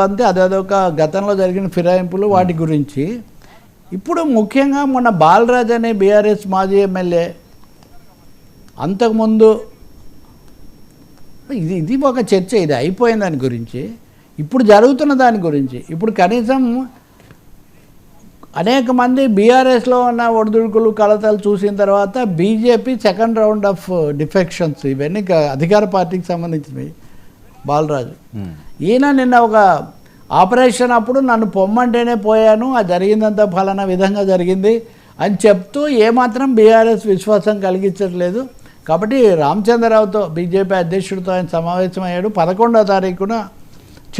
బంతి అదొక గతంలో జరిగిన ఫిరాయింపులు వాటి గురించి. ఇప్పుడు ముఖ్యంగా మొన్న బాలరాజ్ అనే బీఆర్ఎస్ మాజీ ఎమ్మెల్యే అంతకుముందు ఇది ఇది ఒక చర్చ ఇది అయిపోయిన దాని గురించి. ఇప్పుడు జరుగుతున్న దాని గురించి. ఇప్పుడు కనీసం అనేక మంది బీఆర్ఎస్లో ఉన్న ఒడిదుడుకులు కలతలు చూసిన తర్వాత BJP second round of defections ఇవన్నీ అధికార పార్టీకి సంబంధించినవి. బాలరాజు. ఈయన నిన్న ఒక ఆపరేషన్ అప్పుడు నన్ను పొమ్మంటేనే పోయాను ఆ జరిగిందంతా ఫలానా విధంగా జరిగింది అని చెప్తూ ఏమాత్రం బీఆర్ఎస్ విశ్వాసం కలిగించట్లేదు. కాబట్టి రామచంద్రరావుతో బీజేపీ అధ్యక్షుడితో ఆయన సమావేశమయ్యాడు. పదకొండవ తారీఖున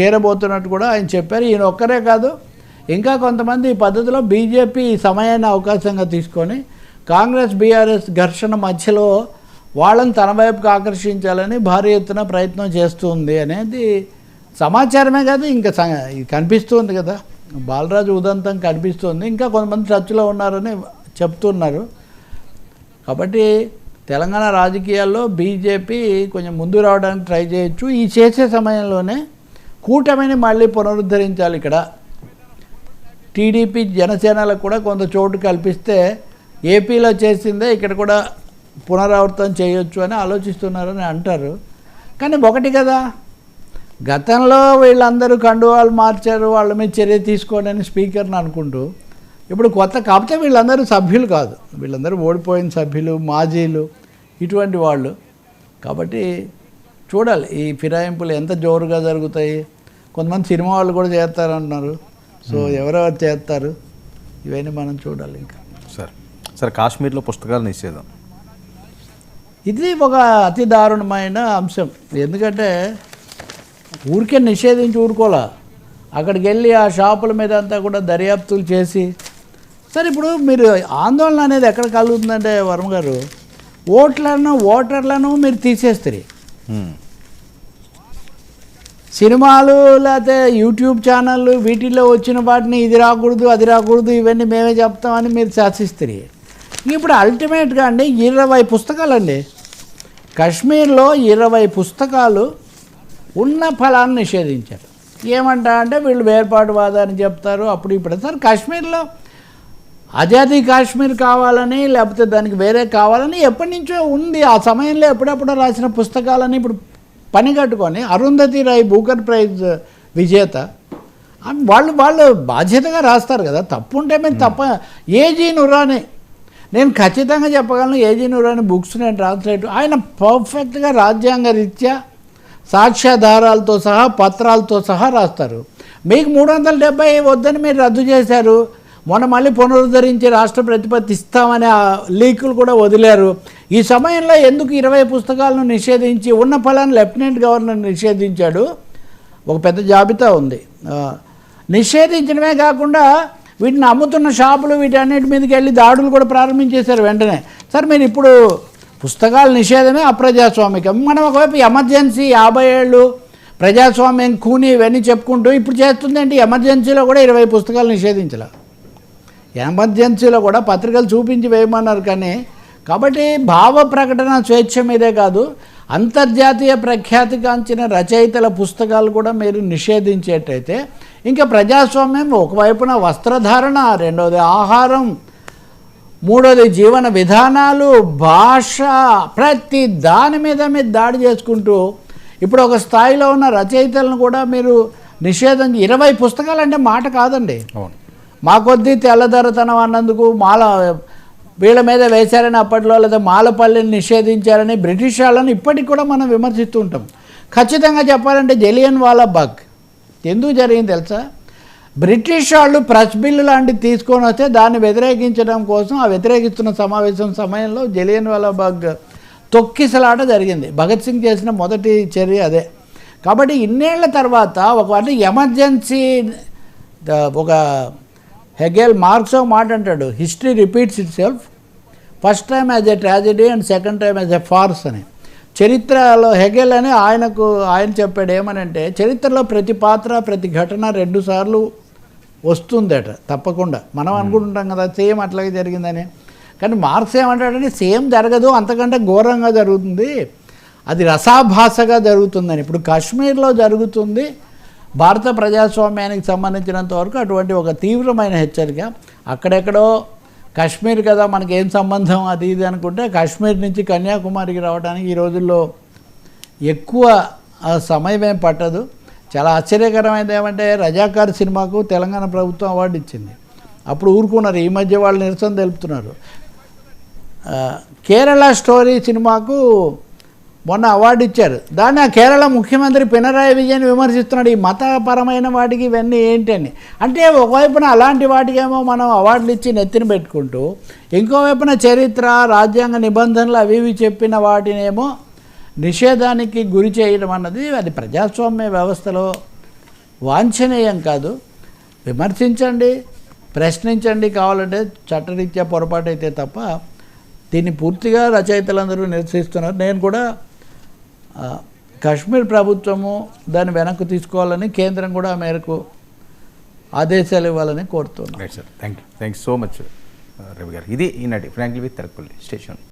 చేరబోతున్నట్టు కూడా ఆయన చెప్పారు. ఈయన ఒక్కరే కాదు ఇంకా కొంతమంది ఈ పద్ధతిలో బీజేపీ ఈ సమయాన్ని అవకాశంగా తీసుకొని కాంగ్రెస్ బీఆర్ఎస్ ఘర్షణ మధ్యలో వాళ్ళని తన వైపుకు ఆకర్షించాలని భారీ ఎత్తున ప్రయత్నం చేస్తుంది అనేది సమాచారమే కాదు ఇంకా స- కనిపిస్తుంది కదా. బాలరాజు ఉదంతం కనిపిస్తుంది. ఇంకా కొంతమంది టచ్లో ఉన్నారని చెప్తున్నారు. కాబట్టి తెలంగాణ రాజకీయాల్లో బీజేపీ కొంచెం ముందు రావడానికి ట్రై చేయొచ్చు. ఈ చేసే సమయంలోనే కూటమిని మళ్ళీ పునరుద్ధరించాలి ఇక్కడ. టీడీపీ జనసేనలకు కూడా కొంత చోటు కల్పిస్తే ఏపీలో చేసిందే ఇక్కడ కూడా పునరావృతం చేయొచ్చు అని ఆలోచిస్తున్నారని అంటారు. కానీ ఒకటి కదా గతంలో వీళ్ళందరూ కండువాలు మార్చారు వాళ్ళ మీద చర్య తీసుకోండి అని స్పీకర్ని అనుకుంటూ ఇప్పుడు కొత్త కాకపోతే వీళ్ళందరూ సభ్యులు కాదు. వీళ్ళందరూ ఓడిపోయిన సభ్యులు మాజీలు ఇటువంటి వాళ్ళు. కాబట్టి చూడాలి ఈ ఫిరాయింపులు ఎంత జోరుగా జరుగుతాయి. కొంతమంది సినిమా వాళ్ళు కూడా చేస్తారంటున్నారు. సో ఎవరెవరు చేస్తారు? ఇవన్నీ మనం చూడాలి ఇంకా. సార్. సార్ కాశ్మీర్లో పుస్తకాలు నిషేధం. ఇది ఒక అతి దారుణమైన అంశం. ఎందుకంటే ఊరికే నిషేధించి ఊరుకోలా. అక్కడికి వెళ్ళి ఆ షాపుల మీద అంతా కూడా దర్యాప్తులు చేసి సరే ఇప్పుడు మీరు ఆందోళన అనేది ఎక్కడ కలుగుతుందంటే వర్మ గారు ఓట్లను ఓటర్లను మీరు తీసేస్తారు. సినిమాలు లేకపోతే యూట్యూబ్ ఛానళ్ళు వీటిల్లో వచ్చిన వాటిని ఇది రాకూడదు అది రాకూడదు ఇవన్నీ మేమే చెప్తామని మీరు శాసిస్తారు ఇప్పుడు అల్టిమేట్గా అండి ఇరవై పుస్తకాలండి. కాశ్మీర్లో ఇరవై పుస్తకాలు ఉన్న ఫలాన్ని నిషేధించారు. ఏమంటా అంటే వీళ్ళు వేర్పాటువాదాన్ని చెప్తారు అప్పుడు ఇప్పుడు సార్ కాశ్మీర్లో ఆజాదీ కాశ్మీర్ కావాలని లేకపోతే దానికి వేరే కావాలని ఎప్పటి నుంచో ఉంది. ఆ సమయంలో ఎప్పుడెప్పుడో రాసిన పుస్తకాలని ఇప్పుడు పని కట్టుకొని అరుంధతి రాయ్ బూకర్ ప్రైజ్ విజేత వాళ్ళు వాళ్ళు బాధ్యతగా రాస్తారు కదా. తప్పు ఉంటే మేము తప్ప ఏజీ నురాని నేను ఖచ్చితంగా చెప్పగలను ఏజీ అని బుక్స్ నేను ట్రాన్స్లేట్ ఆయన పర్ఫెక్ట్గా రాజ్యాంగ రీత్యా సాక్ష్యాధారాలతో సహా పత్రాలతో సహా రాస్తారు. మీకు మూడు వందల డెబ్బై వద్దని మీరు రద్దు చేశారు. మొన్న మళ్ళీ పునరుద్ధరించి రాష్ట్ర ప్రతిపత్తి ఇస్తామనే ఆ లీకులు కూడా వదిలారు. ఈ సమయంలో ఎందుకు ఇరవై పుస్తకాలను నిషేధించి ఉన్న ఫలాన్ని లెఫ్టినెంట్ గవర్నర్ నిషేధించాడు? ఒక పెద్ద జాబితా ఉంది. నిషేధించడమే కాకుండా వీటిని అమ్ముతున్న షాపులు వీటన్నిటి మీదకి వెళ్ళి దాడులు కూడా ప్రారంభించేశారు వెంటనే. సార్ మీరు ఇప్పుడు పుస్తకాల నిషేధమే అప్రజాస్వామికం. మనం ఒకవైపు ఎమర్జెన్సీ యాభై ఏళ్ళు ప్రజాస్వామ్యం కూని ఇవన్నీ చెప్పుకుంటూ ఇప్పుడు చేస్తుంది ఏంటి? ఎమర్జెన్సీలో కూడా ఇరవై పుస్తకాలు నిషేధించాల. ఎమర్జెన్సీలో కూడా పత్రికలు చూపించి వేయమన్నారు కానీ కాబట్టి భావ ప్రకటన స్వేచ్ఛ మీదే కాదు. అంతర్జాతీయ ప్రఖ్యాతిగాంచిన రచయితల పుస్తకాలు కూడా మీరు నిషేధించేటైతే ఇంకా ప్రజాస్వామ్యం ఒకవైపున వస్త్రధారణ రెండవది ఆహారం మూడోది జీవన విధానాలు భాష ప్రతి దాని మీద మీరు దాడి చేసుకుంటూ ఇప్పుడు ఒక స్థాయిలో ఉన్న రచయితలను కూడా మీరు నిషేధం ఇరవై పుస్తకాలు అంటే మాట కాదండి. అవును. మా కొద్దీ తెల్లదొరతనం అన్నందుకు మాల వీళ్ళ మీద వేశారని అప్పట్లో లేదా మాలపల్లిని నిషేధించారని బ్రిటిష్ వాళ్ళని ఇప్పటికి కూడా మనం విమర్శిస్తూ ఉంటాం. ఖచ్చితంగా చెప్పాలంటే జలియన్ వాలా బగ్. ఎందుకు జరిగింది తెలుసా? బ్రిటిష్ వాళ్ళు ప్రెస్ బిల్లు లాంటివి తీసుకొని వస్తే దాన్ని వ్యతిరేకించడం కోసం ఆ వ్యతిరేకిస్తున్న సమావేశం సమయంలో జలియన్ వాలా బగ్ తొక్కిసలాట జరిగింది. భగత్ సింగ్ చేసిన మొదటి చర్య అదే. కాబట్టి ఇన్నేళ్ళ తర్వాత ఒక అంటే ఎమర్జెన్సీ ఒక హెగెల్ మార్క్స్ ఒక మాట అంటాడు. History repeats itself. First time as a tragedy and second time as a farce అని. చరిత్రలో హెగెల్ అని ఆయనకు ఆయన చెప్పాడు ఏమనంటే చరిత్రలో ప్రతి పాత్ర ప్రతి ఘటన రెండు సార్లు వస్తుందట తప్పకుండా. మనం అనుకుంటుంటాం కదా సేమ్ అట్లాగే జరిగిందని. కానీ మార్క్స్ ఏమంటాడంటే సేమ్ జరగదు అంతకంటే ఘోరంగా జరుగుతుంది. అది రసాభాసగా జరుగుతుందని. ఇప్పుడు కాశ్మీర్లో జరుగుతుంది. భారత ప్రజాస్వామ్యానికి సంబంధించినంత వరకు అటువంటి ఒక తీవ్రమైన హెచ్చరిక. అక్కడెక్కడో కాశ్మీర్ కదా మనకి ఏం సంబంధం? అది ఇది అనుకుంటే కాశ్మీర్ నుంచి కన్యాకుమారికి రావడానికి ఈ రోజుల్లో ఎక్కువ సమయం ఏం పట్టదు. చాలా ఆశ్చర్యకరమైనది ఏమంటే రజాకార్ సినిమాకు తెలంగాణ ప్రభుత్వం అవార్డు ఇచ్చింది. అప్పుడు ఊరుకున్నారు ఈ మధ్య వాళ్ళు నిరసన తెలుపుతున్నారు. కేరళ స్టోరీ సినిమాకు మొన్న అవార్డు ఇచ్చారు. దాన్ని ఆ కేరళ ముఖ్యమంత్రి పినరాయి విజయన్ విమర్శిస్తున్నాడు. ఈ మతపరమైన వాటికి ఇవన్నీ ఏంటి అని. అంటే ఒకవైపున అలాంటి వాటికేమో మనం అవార్డులు ఇచ్చి నెత్తిన పెట్టుకుంటూ ఇంకోవైపున చరిత్ర రాజ్యాంగ నిబంధనలు అవి ఇవి చెప్పిన వాటినేమో నిషేధానికి గురి చేయడం అన్నది అది ప్రజాస్వామ్య వ్యవస్థలో వాంఛనీయం కాదు. విమర్శించండి ప్రశ్నించండి కావాలంటే చట్టరీత్యా పొరపాటు అయితే తప్ప దీన్ని పూర్తిగా రచయితలందరూ నిరసిస్తున్నారు. నేను కూడా కాశ్మీర్ ప్రభుత్వము దాన్ని వెనక్కి తీసుకోవాలని కేంద్రం కూడా ఆ మేరకు ఆదేశాలు ఇవ్వాలని కోరుతున్నాను right sir thank you thank you so much Ravi garu. ఇది ఈనాటి ఫ్రాంక్లీ విత్ తరకుల్లి స్టేషన్